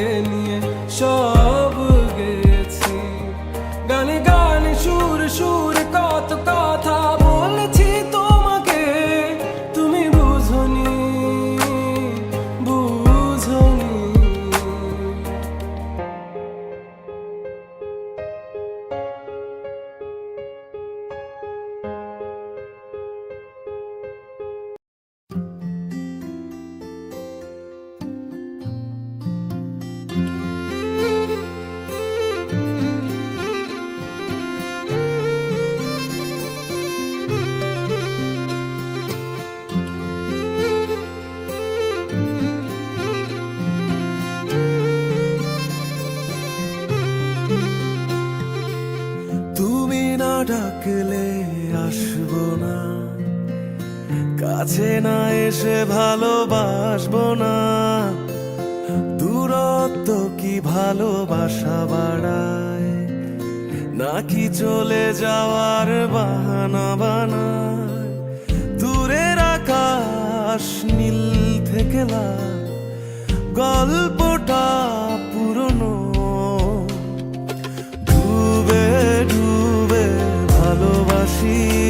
তোমাকে নিয়ে নাকি চলে যাওয়ার বাহানা বানায়। দূরের আকাশ নীল থেকে গল্পটা পুরনো। ডুবে ডুবে ভালোবাসি।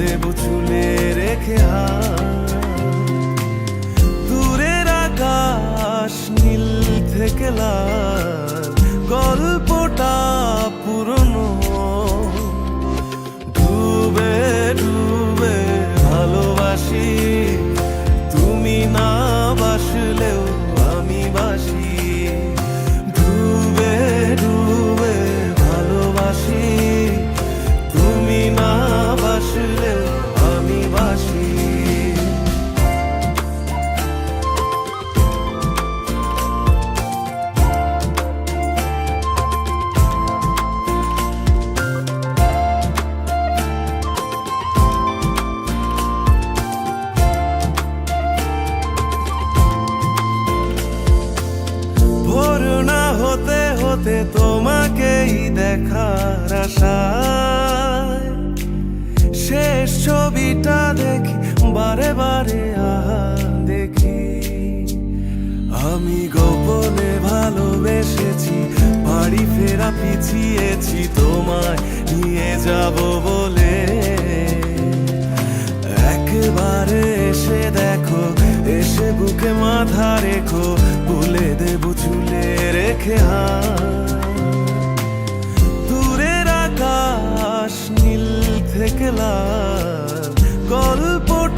দেব চুলে রেখে। দূরের আকাশ নীল থেকে লাল গল্পটা পুরনো বারে দেখি। আমি গোপনে ভালোবেসেছি, বাড়ি ফেরা পিছিয়েছি, তোমায় নিয়ে যাব বলে। একবারে এসে দেখো, এসে বুকে মাথা রেখো, বলে দেব চুলে রেখে দূরের আকাশ একলা গল্পটা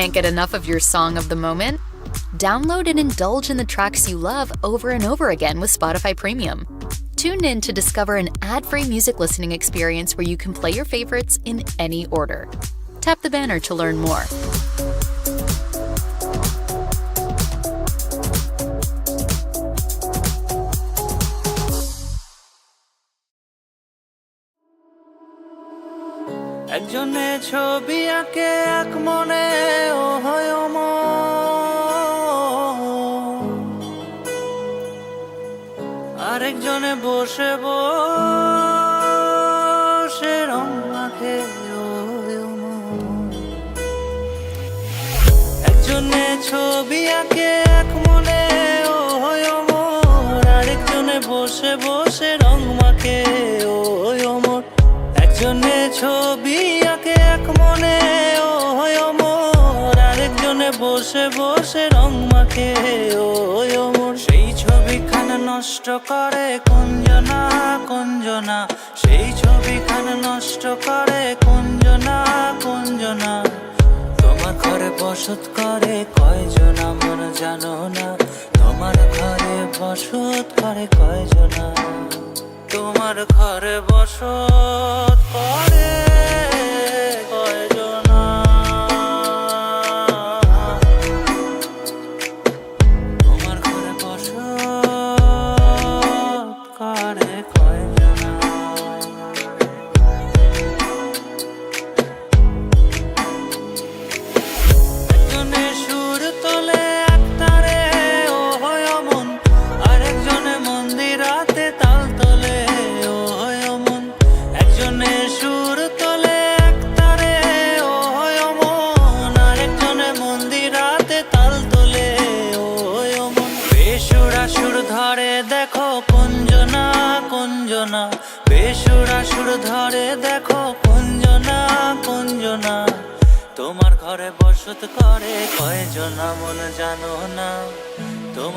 Can't get enough of your song of the moment? Download and indulge in the tracks you love over and over again with Spotify Premium. Tune in to discover an ad free music listening experience where you can play your favorites in any order. Tap the banner to learn more. ছবি আঁকে এক মনে ও হয়। আরেকজনে বসে বসে বসে রং মাখে ও হয় অমর সেই ছবিখানা নষ্ট করে কুঞ্জনা কুঞ্জনা। সেই ছবিখানা নষ্ট করে কুঞ্জনা কুঞ্জনা। তোমার ঘরে বসত করে কয়জন মন জানো না। তোমার ঘরে বসত করে কয়জনা। তোমার ঘরে বসত করে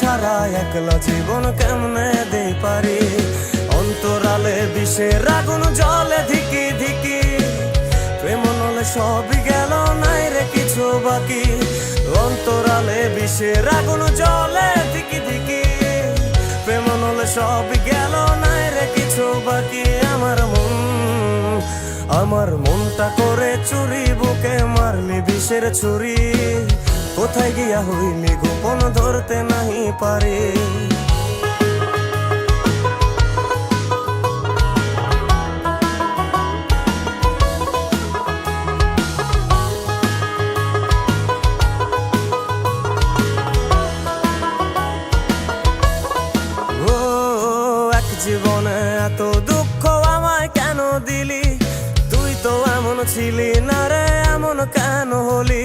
ছাড়া একলা জীবন কেমনে দে পারি? অন্তরালে বিষের আগুন জলে ধিকি ধিকি। প্রেম নলে সবই গেল, নাই রে কিছু বাকি। অন্তরালে বিষের আগুন জলে ধিকি ধিকি। প্রেম নলে সবই গেল, নাই রে কিছু বাকি। আমার মন, আমার মনটা করে চুরি, বুকে মারলি বিষের ছুরি। কোথায় গিয়া হইলি গোপন ধরতে নাহি পারি? জীবনে এত দুঃখ আমায় কেন দিলি? তুই তো এমন ছিলি না রে, এমন কেন হলি?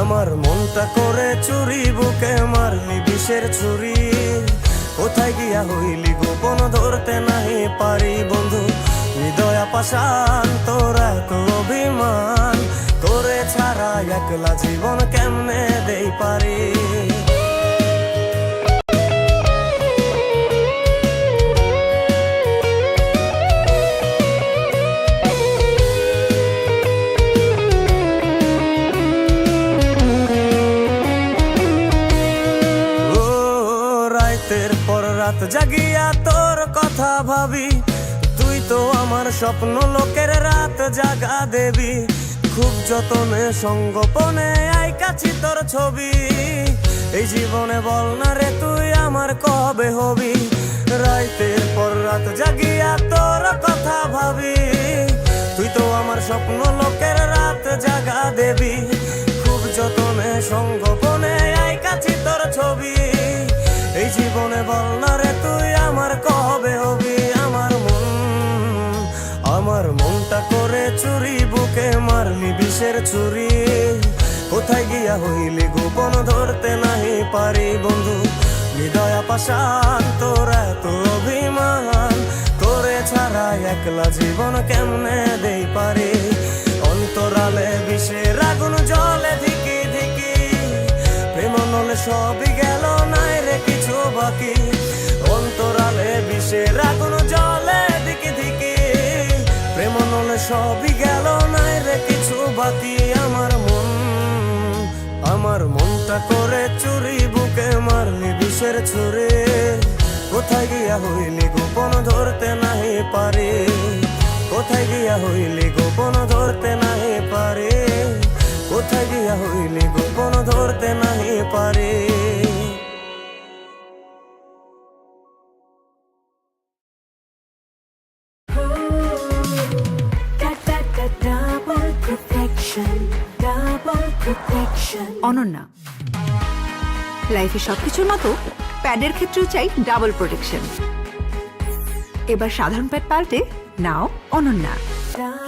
আমার মনটা করে চুরি, বুকে মারলি বিষের ছুরি। কোথায় গিয়া হইলি গোপন ধরতে নাহি পারি বন্ধু? হৃদয়া পাশান তোরা তো অভিমান। তোরে ছাড়া একলা জীবন কেমনে দেই পারি? জাগিয়া তোর কথা ভাবি। তুই তো আমার স্বপ্ন লোকের রাত জাগা দেবি। খুব যতনে সঙ্গোপনে আই কাছি তোর ছবি। এই জীবনে বল না রে তুই আমার কবে হবি। রাইতের পর রাত জাগিয়া তোর কথা ভাবি। তুই তো আমার স্বপ্ন লোকের রাত জাগা দেবি। খুব যতনে সঙ্গোপনে আই কাছি তোর ছবি। এই জীবনে বল না রে তুই আমার কবে হবি? আমার মন, আমার মনটা করে চুরি, বুকে মারলি বিষের ছুরি। কোথায় গিয়া হইলি গোপন ধরতে নাহি পারি বন্ধু? হৃদয় পাশান তোর এত অভিমান। তোরে ছাড়া একলা জীবন কেমনে দেই পারি? অন্তরালে বিষের আগুন, জলে ধিকি ধিকি। প্রেম নলে সবই গেল, নাই রে বাকি অন্তরালে বিষের আগুন জলে, দিকে দিকে। প্রেম নলে সবই গেল, নাই রে কিছু বাকি আমার মন। আমার মনটা করে চুরি, বুকে মারলি বিষের ছুরে কোথায় গিয়া হইলি গোপন ধরতে নাহি পারি। কোথায় গিয়া হইলি গোপন ধরতে নাহি পারি। কোথায় গিয়া হইলি গোপন ধরতে নাহি পারি। অনন্যা। লাইফে সবকিছুর মতো প্যাডের ক্ষেত্রেও চাই ডাবল প্রোটেকশন। এবার সাধারণ প্যাড পাল্টে নাও অনন্যা।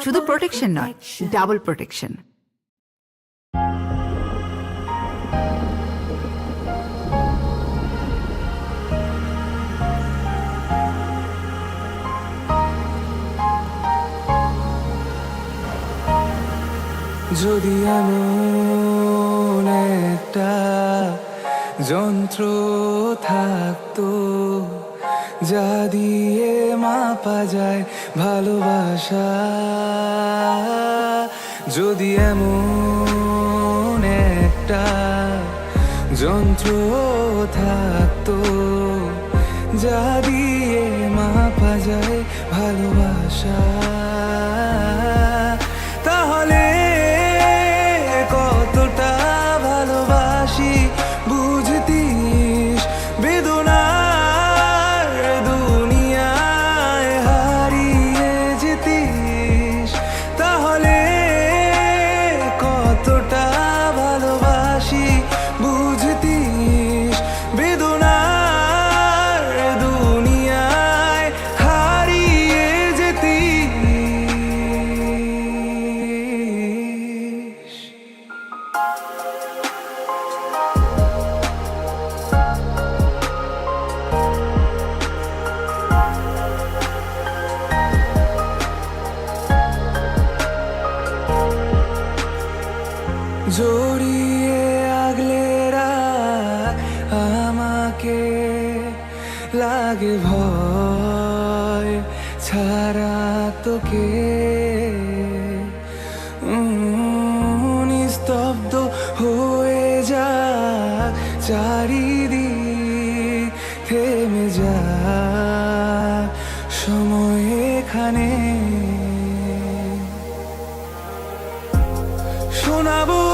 শুধু প্রোটেকশন নয়, ডাবল প্রোটেকশন। যদি এমন একটা যন্ত্র থাকতো, যা দিয়ে মাপা যায় ভালোবাসা। যদি এমন একটা যন্ত্র থাকতো, যা দিয়ে মাপা যায় ভালোবাসা। শোনাবো।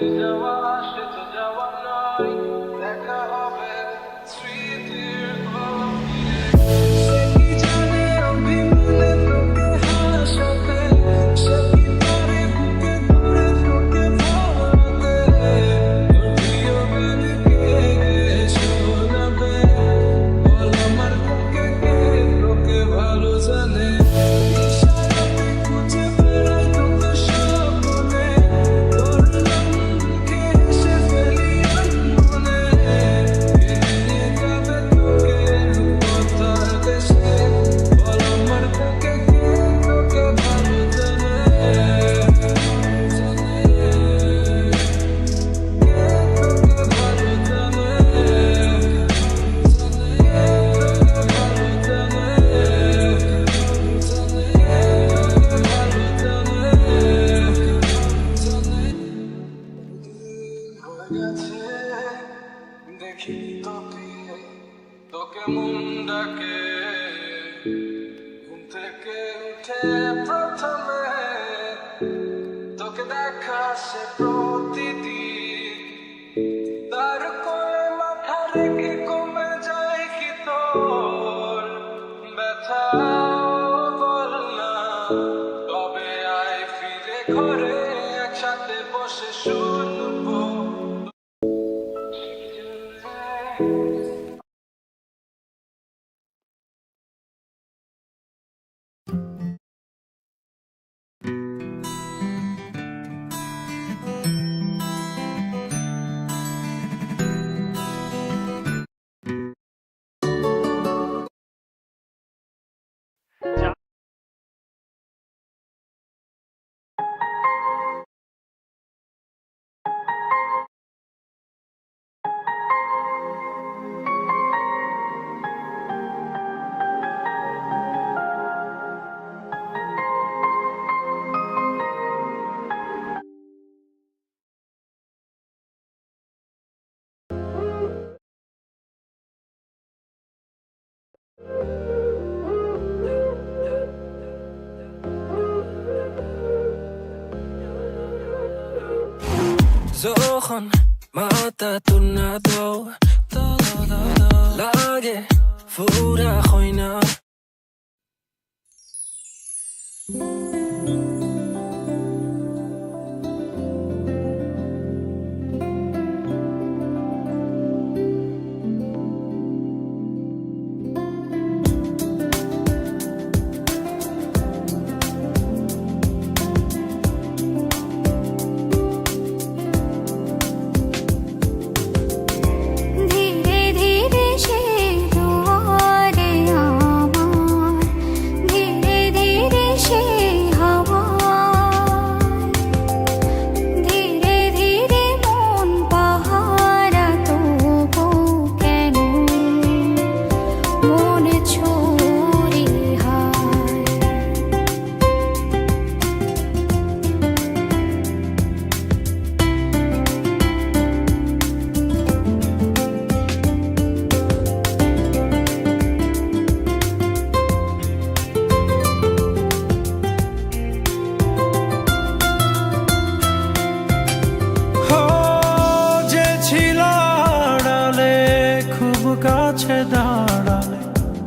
চলে তোকে দেখা সে যখন মাথা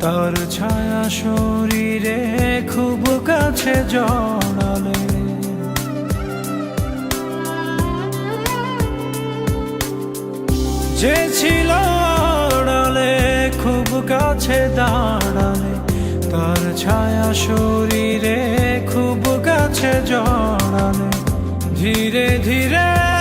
তার ছায়া শরীরে খুব কাছে জড়ালে। যে ছিল খুব কাছে দাঁড়ালে। তার ছায়া শরীরে খুব কাছে জড়ালে। ধীরে ধীরে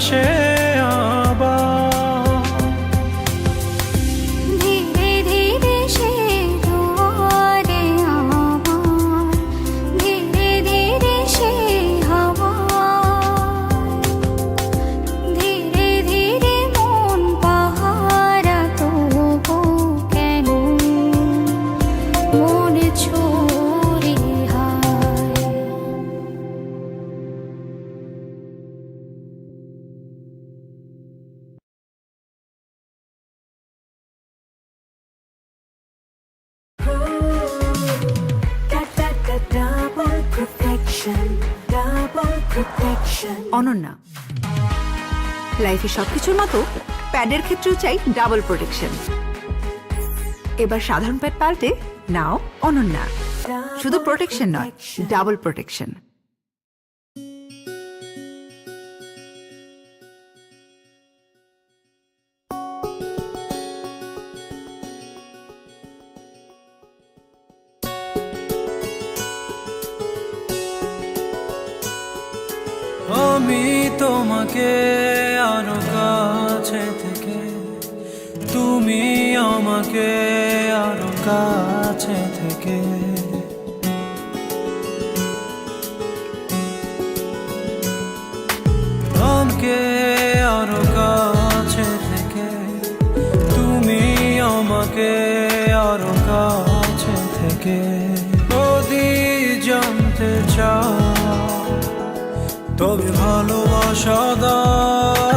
কাছে অনন্যা লাইফে সবকিছুর মতো প্যাডের ক্ষেত্রেও চাই ডাবল প্রোটেকশন এবার সাধারণ প্যাড পাল্টে নাও অনন্যা। শুধু প্রোটেকশন নয় ডাবল প্রোটেকশন তোমাকে আরও কাছে থেকে। তুমি আমাকে আরও কাছে থেকে। আমাকে আরও কাছে থেকে। তুমি আমাকে আরও কাছে থেকে। যদি জানতে চাও তবে ভালোবাসা দাও।